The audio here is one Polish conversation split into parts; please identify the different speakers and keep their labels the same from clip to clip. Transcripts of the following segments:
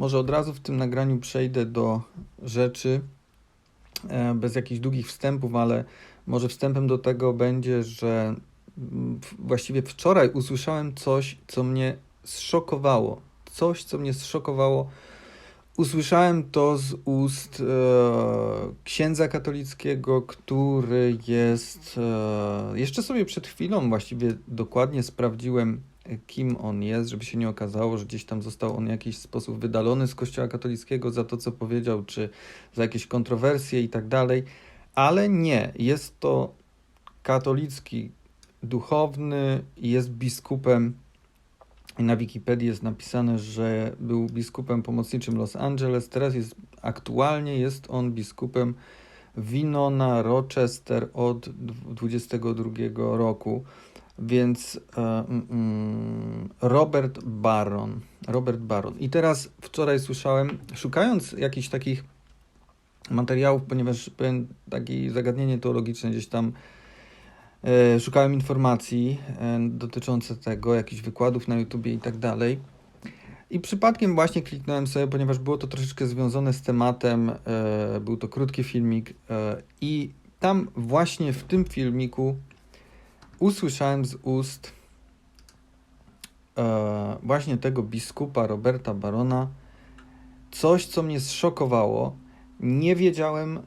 Speaker 1: Może od razu w tym nagraniu przejdę do rzeczy, e, bez jakichś długich wstępów, ale może wstępem do tego będzie, że mm, właściwie wczoraj usłyszałem coś, co mnie zszokowało. Coś, co mnie zszokowało. Usłyszałem to z ust e, księdza katolickiego, który jest. E, jeszcze sobie przed chwilą właściwie dokładnie sprawdziłem, kim on jest, żeby się nie okazało, że gdzieś tam został on w jakiś sposób wydalony z Kościoła katolickiego za to, co powiedział, czy za jakieś kontrowersje i tak dalej. Ale nie, jest to katolicki duchowny, jest biskupem na Wikipedii jest napisane, że był biskupem pomocniczym Los Angeles. Teraz jest aktualnie jest on biskupem Winona Rochester od 22 roku. Więc e, mm, mm, Robert Baron. Robert Baron. I teraz wczoraj słyszałem, szukając jakichś takich materiałów, ponieważ pewien takie zagadnienie teologiczne gdzieś tam E, szukałem informacji e, dotyczących tego, jakichś wykładów na YouTubie i tak dalej. I przypadkiem właśnie kliknąłem sobie, ponieważ było to troszeczkę związane z tematem. E, był to krótki filmik, i tam właśnie w tym filmiku usłyszałem z ust właśnie tego biskupa Roberta Barona coś, co mnie zszokowało. Nie wiedziałem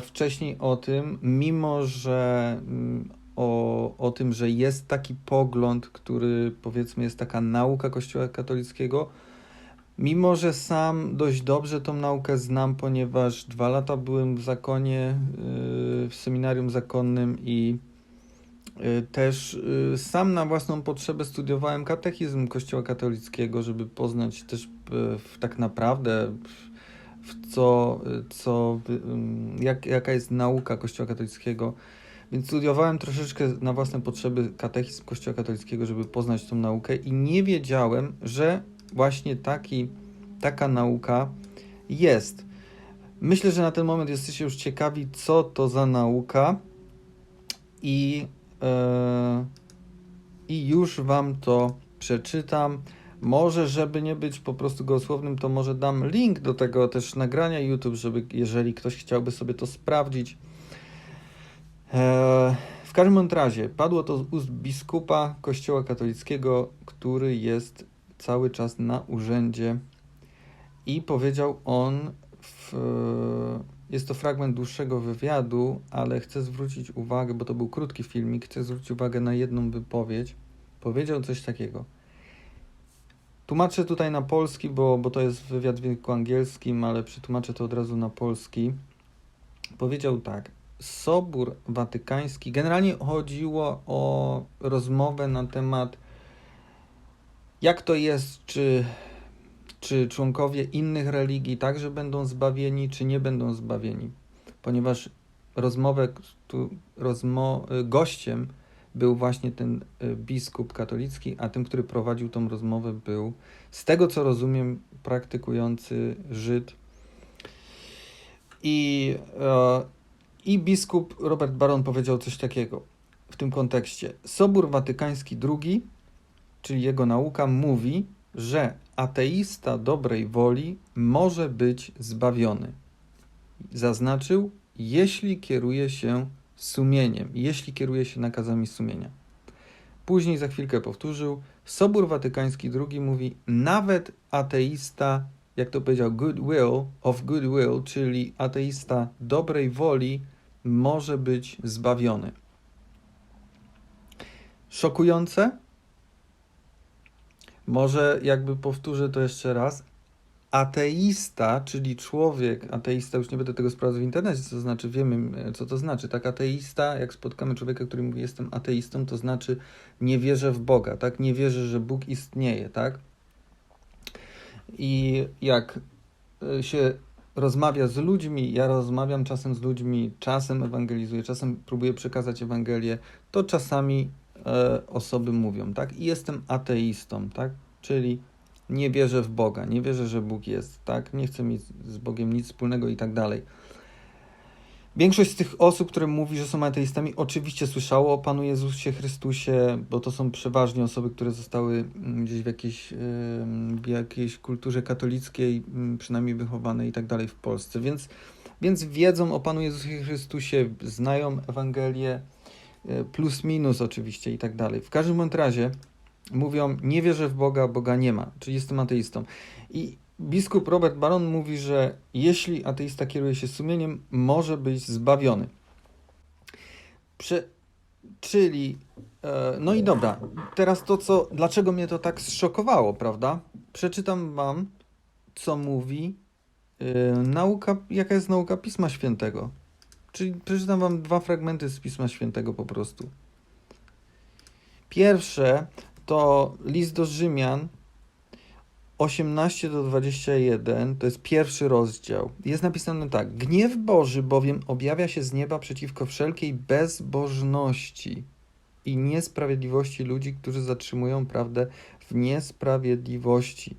Speaker 1: wcześniej o tym, mimo że mm, o, o tym, że jest taki pogląd, który powiedzmy jest taka nauka Kościoła katolickiego, mimo że sam dość dobrze tą naukę znam, ponieważ dwa lata byłem w zakonie, y, w seminarium zakonnym i też y, sam na własną potrzebę studiowałem katechizm Kościoła katolickiego, żeby poznać też tak naprawdę w co, co jak, jaka jest nauka Kościoła katolickiego więc studiowałem troszeczkę na własne potrzeby katechizm Kościoła katolickiego, żeby poznać tą naukę i nie wiedziałem, że właśnie taki, taka nauka jest. Myślę, że na ten moment jesteście już ciekawi, co to za nauka i, i już Wam to przeczytam. Może, żeby nie być po prostu gołosłownym, to może dam link do tego też nagrania YouTube, żeby jeżeli ktoś chciałby sobie to sprawdzić, E, w każdym razie padło to z ust biskupa Kościoła katolickiego, który jest cały czas na urzędzie i powiedział on, w, jest to fragment dłuższego wywiadu, ale chcę zwrócić uwagę, bo to był krótki filmik, chcę zwrócić uwagę na jedną wypowiedź. Powiedział coś takiego. Tłumaczę tutaj na polski, bo, bo to jest wywiad w języku angielskim, ale przetłumaczę to od razu na polski. Powiedział tak. Sobór Watykański, generalnie chodziło o rozmowę na temat, jak to jest, czy, czy członkowie innych religii także będą zbawieni, czy nie będą zbawieni. Ponieważ rozmowę, tu, rozmo, gościem był właśnie ten e, biskup katolicki, a tym, który prowadził tą rozmowę, był, z tego co rozumiem, praktykujący Żyd. I e, i biskup Robert Baron powiedział coś takiego w tym kontekście. Sobór Watykański II, czyli jego nauka, mówi, że ateista dobrej woli może być zbawiony. Zaznaczył, jeśli kieruje się sumieniem, jeśli kieruje się nakazami sumienia. Później za chwilkę powtórzył, Sobór Watykański II mówi, nawet ateista, jak to powiedział, good will of good will, czyli ateista dobrej woli, może być zbawiony. Szokujące? Może jakby powtórzę to jeszcze raz. Ateista, czyli człowiek, ateista, już nie będę tego sprawdzał w internecie, co to znaczy, wiemy, co to znaczy. Tak, ateista, jak spotkamy człowieka, który mówi, jestem ateistą, to znaczy nie wierzę w Boga, tak? Nie wierzę, że Bóg istnieje, tak? I jak e, się rozmawia z ludźmi, ja rozmawiam czasem z ludźmi, czasem ewangelizuję, czasem próbuję przekazać Ewangelię, to czasami e, osoby mówią, tak? I jestem ateistą, tak? Czyli nie wierzę w Boga, nie wierzę, że Bóg jest, tak? Nie chcę mieć z Bogiem nic wspólnego i tak dalej. Większość z tych osób, które mówi, że są ateistami, oczywiście słyszało o Panu Jezusie Chrystusie, bo to są przeważnie osoby, które zostały mm, gdzieś w jakiejś, w jakiejś kulturze katolickiej, ym, przynajmniej wychowane i tak dalej w Polsce. Więc, więc wiedzą o Panu Jezusie Chrystusie, znają Ewangelię, y, plus minus oczywiście i tak dalej. W każdym razie mówią, nie wierzę w Boga, Boga nie ma, czyli jestem ateistą. I biskup Robert Baron mówi, że jeśli ateista kieruje się sumieniem, może być zbawiony. Prze czyli, e, no i dobra, teraz to, co, dlaczego mnie to tak zszokowało, prawda? Przeczytam wam, co mówi e, nauka, jaka jest nauka Pisma Świętego. Czyli przeczytam wam dwa fragmenty z Pisma Świętego po prostu. Pierwsze to list do Rzymian 18 do 21, to jest pierwszy rozdział. Jest napisane tak: Gniew Boży bowiem objawia się z nieba przeciwko wszelkiej bezbożności i niesprawiedliwości ludzi, którzy zatrzymują prawdę w niesprawiedliwości.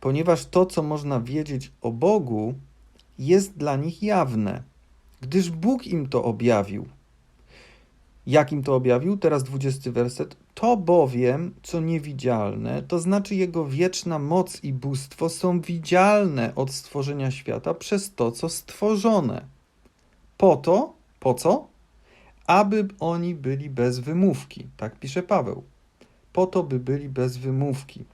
Speaker 1: Ponieważ to, co można wiedzieć o Bogu, jest dla nich jawne, gdyż Bóg im to objawił. Jak im to objawił? Teraz 20 werset. To bowiem, co niewidzialne, to znaczy Jego wieczna moc i bóstwo, są widzialne od stworzenia świata przez to, co stworzone. Po to, po co? Aby oni byli bez wymówki. Tak pisze Paweł. Po to, by byli bez wymówki.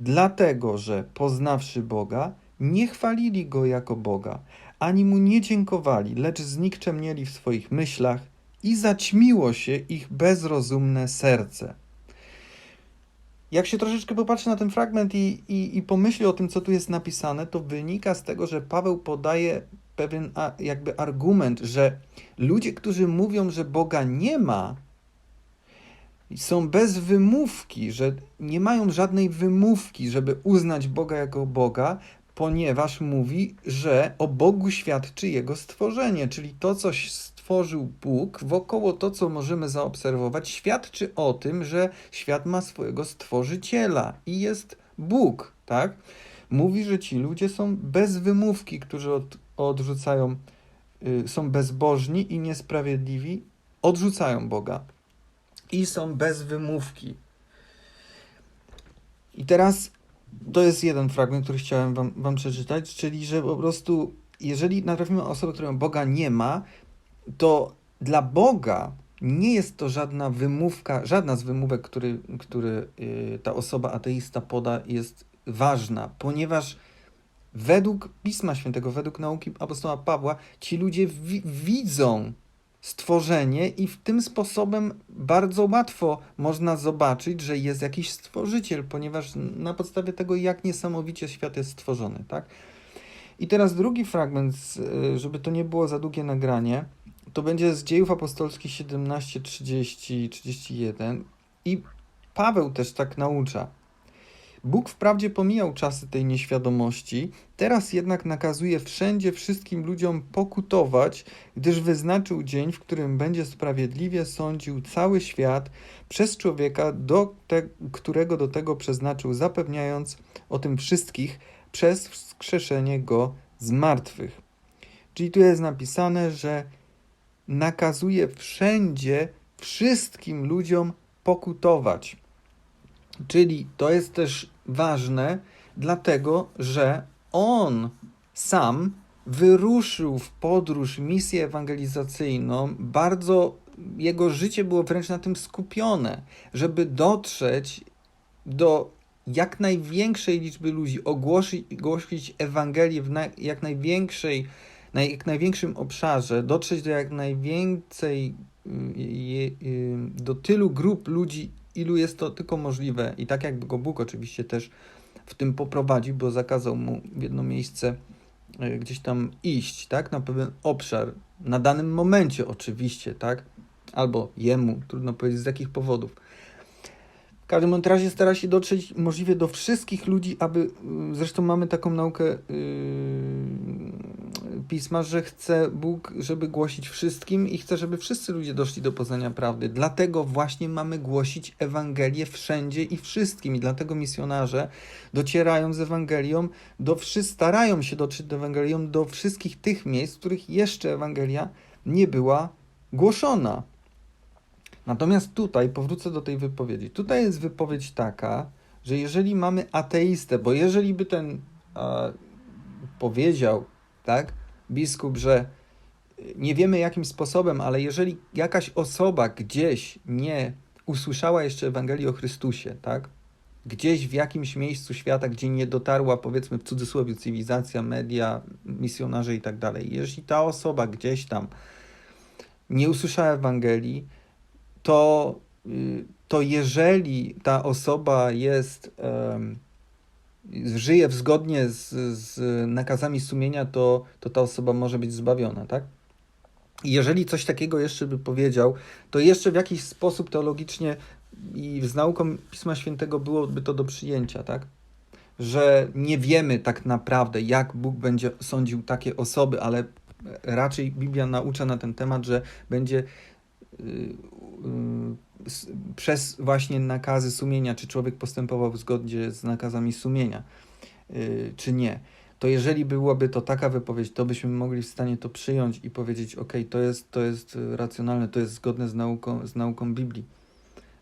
Speaker 1: Dlatego, że poznawszy Boga, nie chwalili Go jako Boga, ani Mu nie dziękowali, lecz znikczemnieli w swoich myślach i zaćmiło się ich bezrozumne serce. Jak się troszeczkę popatrzy na ten fragment i, i, i pomyśli o tym, co tu jest napisane, to wynika z tego, że Paweł podaje pewien jakby argument, że ludzie, którzy mówią, że Boga nie ma, są bez wymówki, że nie mają żadnej wymówki, żeby uznać Boga jako Boga, ponieważ mówi, że o Bogu świadczy Jego stworzenie, czyli to coś stworzył Bóg, wokoło to, co możemy zaobserwować, świadczy o tym, że świat ma swojego stworzyciela i jest Bóg, tak? Mówi, że ci ludzie są bez wymówki, którzy od, odrzucają, y, są bezbożni i niesprawiedliwi, odrzucają Boga i są bez wymówki. I teraz to jest jeden fragment, który chciałem wam, wam przeczytać, czyli że po prostu, jeżeli natrafimy osobę, która Boga nie ma, to dla Boga nie jest to żadna wymówka, żadna z wymówek, który, który yy, ta osoba ateista poda, jest ważna, ponieważ według Pisma Świętego, według nauki apostoła Pawła, ci ludzie wi widzą stworzenie i w tym sposobem bardzo łatwo można zobaczyć, że jest jakiś stworzyciel, ponieważ na podstawie tego, jak niesamowicie świat jest stworzony, tak? I teraz drugi fragment, y, żeby to nie było za długie nagranie, to będzie z dziejów apostolskich 17, 30, 31 i Paweł też tak naucza. Bóg wprawdzie pomijał czasy tej nieświadomości, teraz jednak nakazuje wszędzie wszystkim ludziom pokutować, gdyż wyznaczył dzień, w którym będzie sprawiedliwie sądził cały świat przez człowieka, do te, którego do tego przeznaczył, zapewniając o tym wszystkich przez wskrzeszenie go z martwych. Czyli tu jest napisane, że nakazuje wszędzie wszystkim ludziom pokutować. Czyli to jest też ważne, dlatego że on sam wyruszył w podróż, misję ewangelizacyjną, bardzo jego życie było wręcz na tym skupione, żeby dotrzeć do jak największej liczby ludzi, ogłosić, ogłosić Ewangelię w na, jak największej na jak największym obszarze, dotrzeć do jak najwięcej, y, y, do tylu grup ludzi, ilu jest to tylko możliwe. I tak jakby go Bóg oczywiście też w tym poprowadził, bo zakazał mu w jedno miejsce y, gdzieś tam iść, tak, na pewien obszar, na danym momencie oczywiście, tak, albo jemu, trudno powiedzieć z jakich powodów. W każdym razie stara się dotrzeć możliwie do wszystkich ludzi, aby, zresztą mamy taką naukę, pisma, że chce Bóg, żeby głosić wszystkim i chce, żeby wszyscy ludzie doszli do poznania prawdy. Dlatego właśnie mamy głosić Ewangelię wszędzie i wszystkim. I dlatego misjonarze docierają z Ewangelią do starają się dotrzeć do Ewangelią do wszystkich tych miejsc, w których jeszcze Ewangelia nie była głoszona. Natomiast tutaj, powrócę do tej wypowiedzi, tutaj jest wypowiedź taka, że jeżeli mamy ateistę, bo jeżeli by ten e, powiedział, tak, biskup, że nie wiemy jakim sposobem, ale jeżeli jakaś osoba gdzieś nie usłyszała jeszcze Ewangelii o Chrystusie, tak, gdzieś w jakimś miejscu świata, gdzie nie dotarła, powiedzmy w cudzysłowie, cywilizacja, media, misjonarze i tak dalej, jeżeli ta osoba gdzieś tam nie usłyszała Ewangelii, to, y, to jeżeli ta osoba jest, żyje zgodnie z, z nakazami sumienia, to, to ta osoba może być zbawiona, tak? I jeżeli coś takiego jeszcze by powiedział, to jeszcze w jakiś sposób teologicznie i z nauką Pisma Świętego byłoby to do przyjęcia, tak? Że nie wiemy tak naprawdę, jak Bóg będzie sądził takie osoby, ale raczej Biblia naucza na ten temat, że będzie przez właśnie nakazy sumienia, czy człowiek postępował w zgodzie z nakazami sumienia, czy nie. To jeżeli byłaby to taka wypowiedź, to byśmy mogli w stanie to przyjąć i powiedzieć, ok, to jest, to jest racjonalne, to jest zgodne z nauką, z nauką Biblii.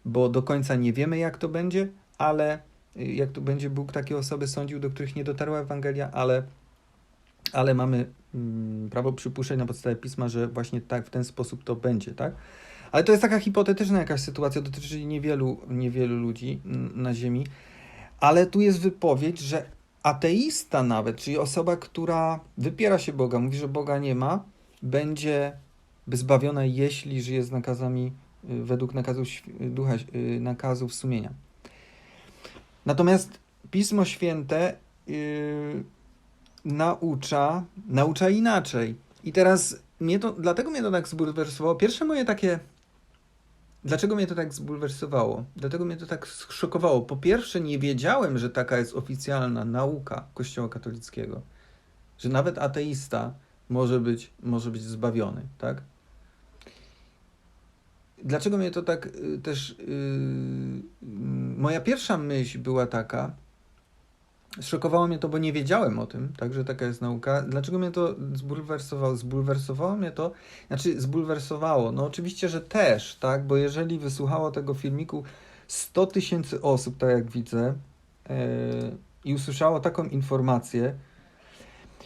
Speaker 1: Bo do końca nie wiemy, jak to będzie, ale jak to będzie, Bóg takie osoby sądził, do których nie dotarła Ewangelia, ale, ale mamy mm, prawo przypuszczać na podstawie Pisma, że właśnie tak, w ten sposób to będzie, tak? Ale to jest taka hipotetyczna jakaś sytuacja, dotyczy niewielu, niewielu ludzi na Ziemi. Ale tu jest wypowiedź, że ateista nawet, czyli osoba, która wypiera się Boga, mówi, że Boga nie ma, będzie zbawiona, jeśli żyje z nakazami y, według nakazów ducha, y, nakazów sumienia. Natomiast Pismo Święte yy, naucza, naucza inaczej. I teraz mnie to, dlatego mnie to tak zbulwersowało. Pierwsze moje takie Dlaczego mnie to tak zbulwersowało? Dlatego mnie to tak szokowało. Po pierwsze, nie wiedziałem, że taka jest oficjalna nauka Kościoła katolickiego, że nawet ateista może być, może być zbawiony, tak? Dlaczego mnie to tak y, też. Yy, moja pierwsza myśl była taka, Zszokowało mnie to, bo nie wiedziałem o tym, także taka jest nauka. Dlaczego mnie to zbulwersowało? Zbulwersowało mnie to, znaczy zbulwersowało, no oczywiście, że też, tak, bo jeżeli wysłuchało tego filmiku 100 tysięcy osób, tak jak widzę, yy, i usłyszało taką informację,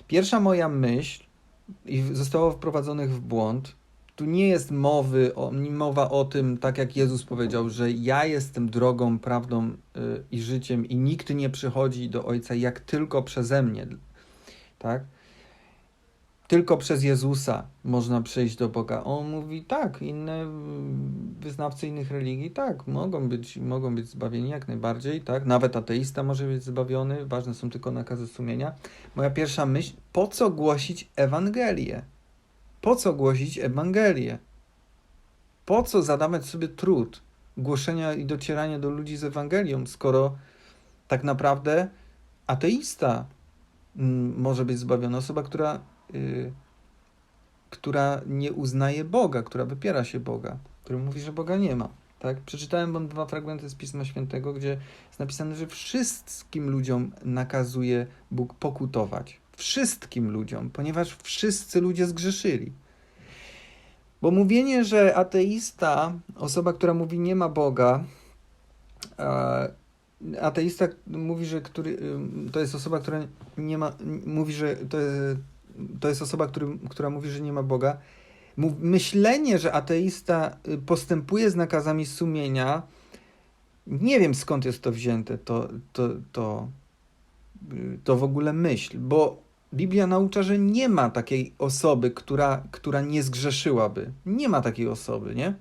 Speaker 1: pierwsza moja myśl, i zostało wprowadzonych w błąd, tu nie jest mowy o, mowa o tym, tak jak Jezus powiedział, że ja jestem drogą, prawdą y, i życiem i nikt nie przychodzi do Ojca jak tylko przeze mnie. Tak? Tylko przez Jezusa można przejść do Boga. On mówi tak, inne wyznawcy innych religii tak, mogą być, mogą być zbawieni jak najbardziej, tak? Nawet ateista może być zbawiony, ważne są tylko nakazy sumienia. Moja pierwsza myśl, po co głosić Ewangelię? Po co głosić Ewangelię? Po co zadawać sobie trud głoszenia i docierania do ludzi z Ewangelią, skoro tak naprawdę ateista mm, może być zbawiona, osoba, która, yy, która nie uznaje Boga, która wypiera się Boga, który mówi, że Boga nie ma. Tak? Przeczytałem wam dwa fragmenty z Pisma Świętego, gdzie jest napisane, że wszystkim ludziom nakazuje Bóg pokutować wszystkim ludziom, ponieważ wszyscy ludzie zgrzeszyli. Bo mówienie, że ateista, osoba, która mówi nie ma Boga, ateista mówi, że który, to jest osoba, która nie ma, mówi, że to to jest osoba, który, która mówi, że nie ma Boga. Myślenie, że ateista y, postępuje z nakazami sumienia, nie wiem skąd jest to wzięte, to, to, to, y, to w ogóle myśl, bo Biblia naucza, że nie ma takiej osoby, która, która nie zgrzeszyłaby. Nie ma takiej osoby, nie?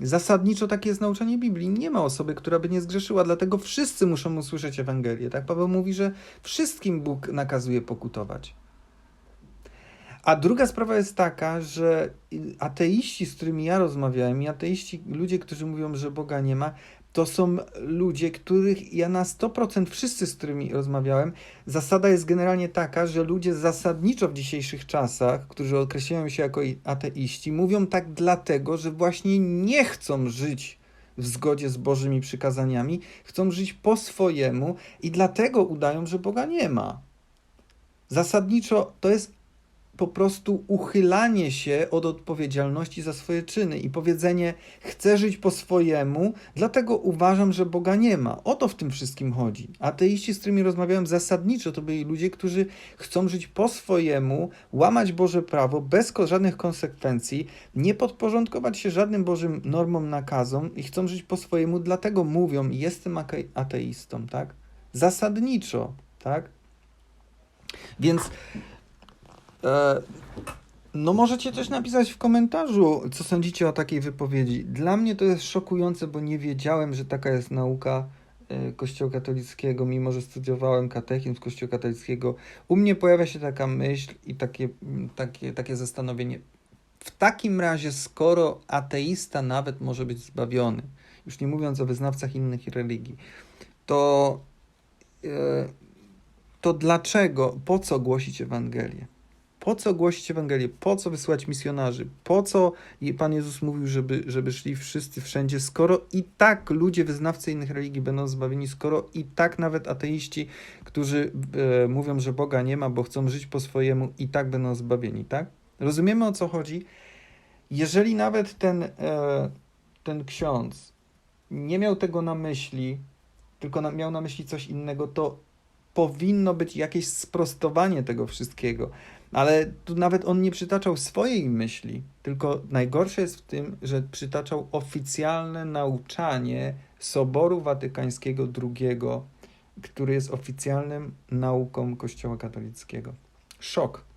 Speaker 1: Zasadniczo takie jest nauczanie Biblii. Nie ma osoby, która by nie zgrzeszyła, dlatego wszyscy muszą usłyszeć Ewangelię. Tak Paweł mówi, że wszystkim Bóg nakazuje pokutować. A druga sprawa jest taka, że ateiści, z którymi ja rozmawiałem, i ateiści, ludzie, którzy mówią, że Boga nie ma, to są ludzie, których ja na 100% wszyscy, z którymi rozmawiałem, zasada jest generalnie taka, że ludzie zasadniczo w dzisiejszych czasach, którzy określają się jako ateiści, mówią tak dlatego, że właśnie nie chcą żyć w zgodzie z Bożymi przykazaniami, chcą żyć po swojemu i dlatego udają, że Boga nie ma. Zasadniczo to jest po prostu uchylanie się od odpowiedzialności za swoje czyny i powiedzenie: Chcę żyć po swojemu, dlatego uważam, że Boga nie ma. O to w tym wszystkim chodzi. Ateiści, z którymi rozmawiałem zasadniczo, to byli ludzie, którzy chcą żyć po swojemu, łamać Boże prawo bez żadnych konsekwencji, nie podporządkować się żadnym Bożym normom, nakazom i chcą żyć po swojemu, dlatego mówią: Jestem ateistą, tak? Zasadniczo, tak? Więc no możecie też napisać w komentarzu, co sądzicie o takiej wypowiedzi. Dla mnie to jest szokujące, bo nie wiedziałem, że taka jest nauka e, Kościoła katolickiego, mimo że studiowałem katechizm Kościoła katolickiego. U mnie pojawia się taka myśl i takie, takie, takie zastanowienie. W takim razie, skoro ateista nawet może być zbawiony, już nie mówiąc o wyznawcach innych religii, to, e, to dlaczego, po co głosić Ewangelię? Po co głosić Ewangelię? Po co wysłać misjonarzy? Po co Pan Jezus mówił, żeby, żeby szli wszyscy wszędzie, skoro i tak ludzie, wyznawcy innych religii będą zbawieni, skoro i tak nawet ateiści, którzy e, mówią, że Boga nie ma, bo chcą żyć po swojemu, i tak będą zbawieni, tak? Rozumiemy o co chodzi? Jeżeli nawet ten, e, ten ksiądz nie miał tego na myśli, tylko na, miał na myśli coś innego, to powinno być jakieś sprostowanie tego wszystkiego. Ale tu nawet on nie przytaczał swojej myśli, tylko najgorsze jest w tym, że przytaczał oficjalne nauczanie Soboru Watykańskiego II, który jest oficjalnym nauką Kościoła katolickiego. Szok.